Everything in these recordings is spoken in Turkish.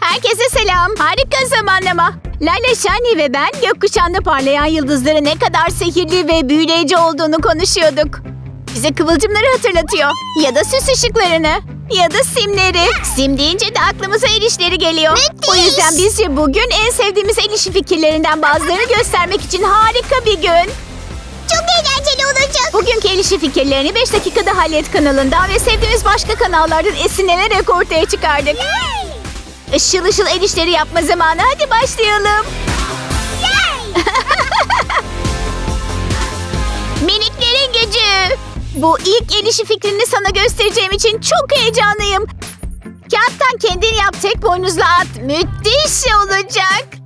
Herkese selam. Harika zamanlama. Layla Shani ve ben gökkuşağında parlayan yıldızların ne kadar sihirli ve büyüleyici olduğunu konuşuyorduk. Bize kıvılcımları hatırlatıyor. Ya da süs ışıklarını. Ya da simleri. Sim deyince de aklımıza el işleri geliyor. O yüzden bizce bugün en sevdiğimiz el işi fikirlerinden bazılarını göstermek için harika bir gün. Çok eğlenceli olacak. Bugünkü el işi fikirlerini 5 dakikada hallet kanalında ve sevdiğimiz başka kanallardan esinlenerek ortaya çıkardık. Işıl ışıl el işleri yapma zamanı hadi başlayalım. Miniklerin gücü. Bu ilk el işi fikrini sana göstereceğim için çok heyecanlıyım. Kağıttan kendin yap tek boynuzlu at. Müthiş olacak.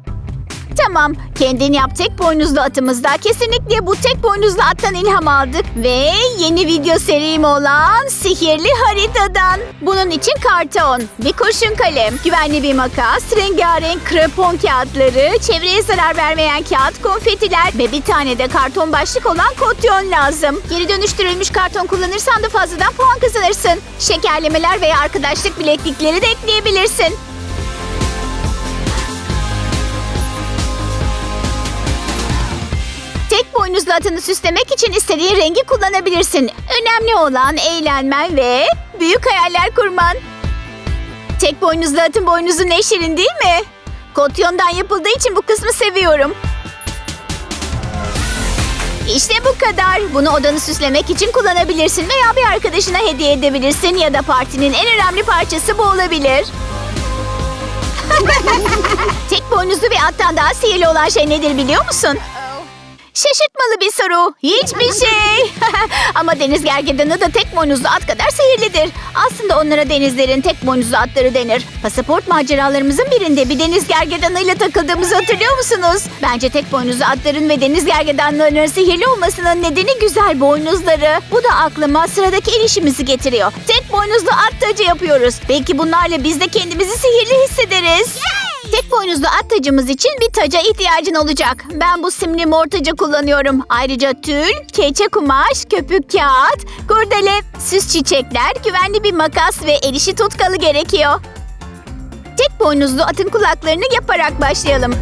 Tamam, kendin yap tek boynuzlu atımızda kesinlikle bu tek boynuzlu attan ilham aldık ve yeni video serim olan Sihirli Haritadan. Bunun için karton, bir kurşun kalem, güvenli bir makas, rengarenk krepon kağıtları, çevreye zarar vermeyen kağıt, konfetiler ve bir tane de karton başlık olan kotyon lazım. Geri dönüştürülmüş karton kullanırsan da fazladan puan kazanırsın. Şekerlemeler veya arkadaşlık bileklikleri de ekleyebilirsin. Atını süslemek için istediğin rengi kullanabilirsin. Önemli olan eğlenmen ve büyük hayaller kurman. Tek boynuzlu atın boynuzu ne şirin değil mi? Kotyondan yapıldığı için bu kısmı seviyorum. İşte bu kadar. Bunu odanı süslemek için kullanabilirsin veya bir arkadaşına hediye edebilirsin ya da partinin en önemli parçası bu olabilir. Tek boynuzlu bir attan daha sihirli olan şey nedir biliyor musun? Şaşırtmalı bir soru. Hiçbir şey. Ama deniz gergedanı da tek boynuzlu at kadar sihirlidir. Aslında onlara denizlerin tek boynuzlu atları denir. Pasaport maceralarımızın birinde bir deniz gergedanıyla takıldığımızı hatırlıyor musunuz? Bence tek boynuzlu atların ve deniz gergedanlarının sihirli olmasının nedeni güzel boynuzları. Bu da aklıma sıradaki el işimizi getiriyor. Tek boynuzlu at tacı yapıyoruz. Belki bunlarla biz de kendimizi sihirli hissederiz. Tek boynuzlu at tacımız için bir taca ihtiyacın olacak. Ben bu simli mor tacı kullanıyorum. Ayrıca tül, keçe kumaş, köpük kağıt, kurdele, süs çiçekler, güvenli bir makas ve el işi tutkalı gerekiyor. Tek boynuzlu atın kulaklarını yaparak başlayalım.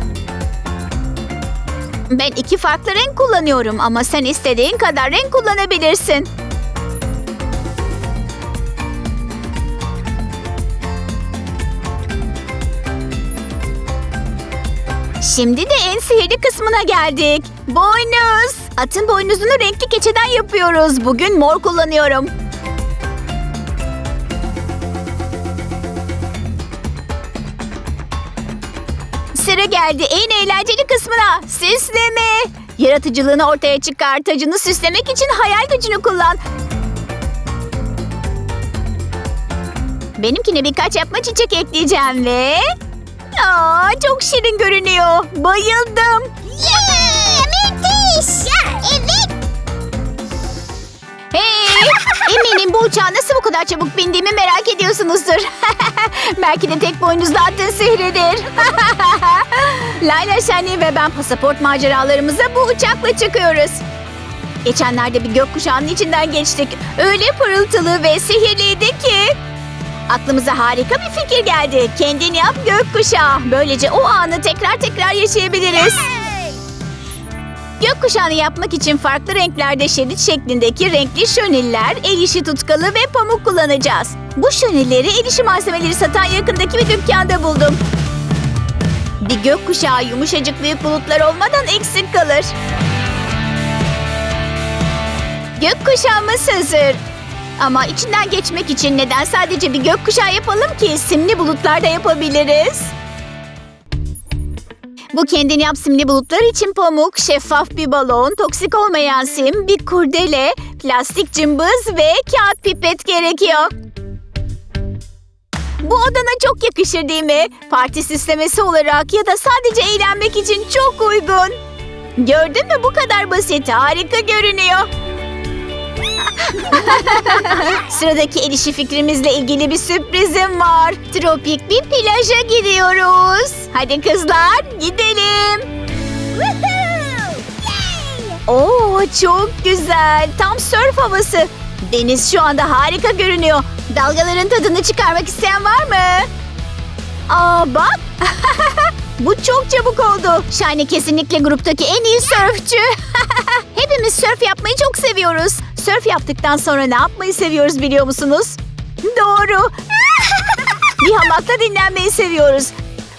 Ben iki farklı renk kullanıyorum ama sen istediğin kadar renk kullanabilirsin. Şimdi de en sihirli kısmına geldik. Boynuz. Atın boynuzunu renkli keçeden yapıyoruz. Bugün mor kullanıyorum. Sıra geldi en eğlenceli kısmına. Süsleme. Yaratıcılığını ortaya çıkar. Tacını süslemek için hayal gücünü kullan. Benimkine birkaç yapma çiçek ekleyeceğim ve... Aa, çok şirin görünüyor. Bayıldım. Yeah! Müthiş! Evet. Hey! Eminim bu uçağa nasıl bu kadar çabuk bindiğimi merak ediyorsunuzdur. Belki de tek boynuzlu attığın sihridir. Layla Şenli ve ben pasaport maceralarımıza bu uçakla çıkıyoruz. Geçenlerde bir gökkuşağının içinden geçtik. Öyle pırıltılı ve sihirliydi ki. Aklımıza harika bir fikir geldi. Kendin yap gökkuşağı. Böylece o anı tekrar tekrar yaşayabiliriz. Gökkuşağını yapmak için farklı renklerde şerit şeklindeki renkli şöniller, el işi tutkalı ve pamuk kullanacağız. Bu şönilleri el işi malzemeleri satan yakındaki bir dükkanda buldum. Bir gökkuşağı yumuşacık büyük bulutlar olmadan eksik kalır. Gökkuşağımız hazır. Ama içinden geçmek için neden sadece bir gökkuşağı yapalım ki simli bulutlar da yapabiliriz. Bu kendini yap simli bulutlar için pamuk, şeffaf bir balon, toksik olmayan sim, bir kurdele, plastik cımbız ve kağıt pipet gerekiyor. Bu odana çok yakışır değil mi? Parti süslemesi olarak ya da sadece eğlenmek için çok uygun. Gördün mü bu kadar basit, harika görünüyor. Sıradaki el işi fikrimizle ilgili bir sürprizim var. Tropik bir plaja gidiyoruz. Hadi kızlar gidelim. Oo çok güzel. Tam surf havası. Deniz şu anda harika görünüyor. Dalgaların tadını çıkarmak isteyen var mı? Aa bak. Bu çok çabuk oldu. Shani kesinlikle gruptaki en iyi sörfçü. Hepimiz sörf yapmayı çok seviyoruz. Sörf yaptıktan sonra ne yapmayı seviyoruz biliyor musunuz? Doğru. Bir hamakta dinlenmeyi seviyoruz.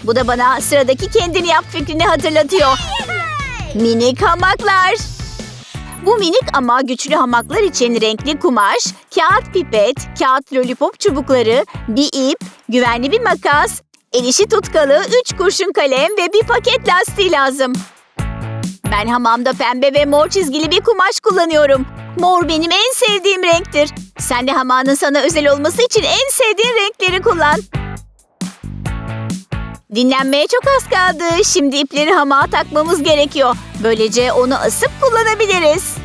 Bu da bana sıradaki kendini yap fikrini hatırlatıyor. Minik hamaklar. Bu minik ama güçlü hamaklar için renkli kumaş, kağıt pipet, kağıt lollipop çubukları, bir ip, güvenli bir makas, el işi tutkalı, üç kurşun kalem ve bir paket lastiği lazım. Ben hamamda pembe ve mor çizgili bir kumaş kullanıyorum. Mor benim en sevdiğim renktir. Sen de hamağının sana özel olması için en sevdiğin renkleri kullan. Dinlenmeye çok az kaldı. Şimdi ipleri hamağa takmamız gerekiyor. Böylece onu asıp kullanabiliriz.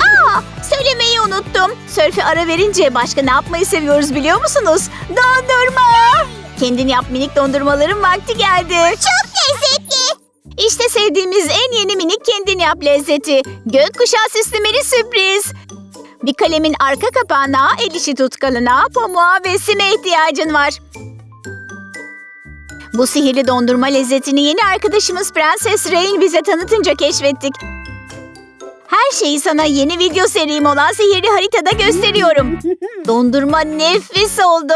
Aa, söylemeyi unuttum. Sörfe ara verince başka ne yapmayı seviyoruz biliyor musunuz? Dondurma. Kendin yap minik dondurmaların vakti geldi. Çok lezzetli. İşte sevdiğimiz en yeni minik kendin yap lezzeti. Gökkuşağı süslemeli sürpriz. Bir kalemin arka kapağına, el işi tutkalına, pamuğa ve sime ihtiyacın var. Bu sihirli dondurma lezzetini yeni arkadaşımız Prenses Rain bize tanıtınca keşfettik. Her şeyi sana yeni video serim olan sihirli haritada gösteriyorum. Dondurma nefis oldu.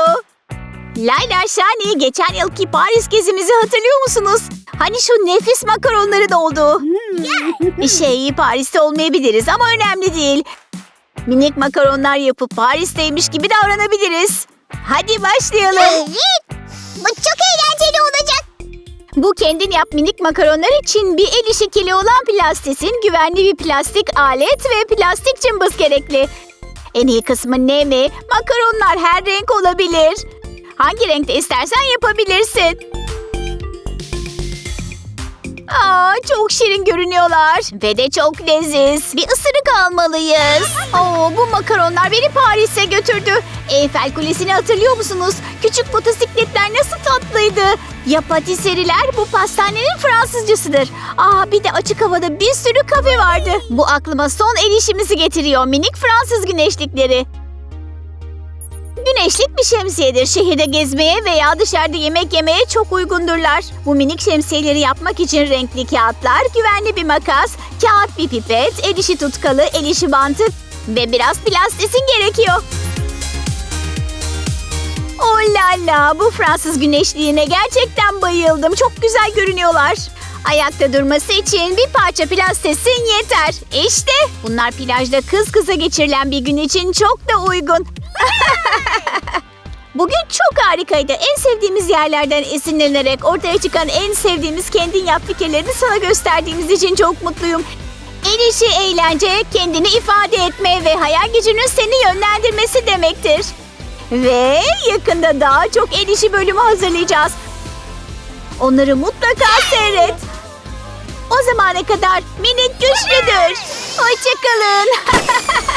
Layla Shani geçen yılki Paris gezimizi hatırlıyor musunuz? Hani şu nefis makaronları da oldu. Bir şey Paris'te olmayabiliriz ama önemli değil. Minik makaronlar yapıp Paris'teymiş gibi davranabiliriz. Hadi başlayalım. Evet. Bu çok eğlenceli olacak. Bu kendin yap minik makaronlar için bir el işi kili olan plastisin güvenli bir plastik alet ve plastik cımbız gerekli. En iyi kısmı ne mi? Makaronlar her renk olabilir. Hangi renkte istersen yapabilirsin. Aa, çok şirin görünüyorlar. Ve de çok leziz. Bir ısırık almalıyız. Oo, bu makaronlar beni Paris'e götürdü. Eyfel Kulesi'ni hatırlıyor musunuz? Küçük motosikletler nasıl tatlıydı. Ya patiseriler bu pastanenin Fransızcasıdır. Aa, bir de açık havada bir sürü kafe vardı. Bu aklıma son el işimizi getiriyor. Minik Fransız güneşlikleri. Güneşlik bir şemsiyedir. Şehirde gezmeye veya dışarıda yemek yemeye çok uygundurlar. Bu minik şemsiyeleri yapmak için renkli kağıtlar, güvenli bir makas, kağıt bir pipet, el işi tutkalı, el işi bantı ve biraz plastisin gerekiyor. Oh la la bu Fransız güneşliğine gerçekten bayıldım. Çok güzel görünüyorlar. Ayakta durması için bir parça plastisin yeter. İşte bunlar plajda kız kıza geçirilen bir gün için çok da uygun. Bugün çok harikaydı. En sevdiğimiz yerlerden esinlenerek ortaya çıkan en sevdiğimiz kendin yap fikirlerini sana gösterdiğimiz için çok mutluyum. En işi eğlence, kendini ifade etme ve hayal gücünün seni yönlendirmesi demektir. Ve yakında daha çok el işi bölümü hazırlayacağız. Onları mutlaka seyret. O zamana kadar minik güçlüdür. Hoşçakalın.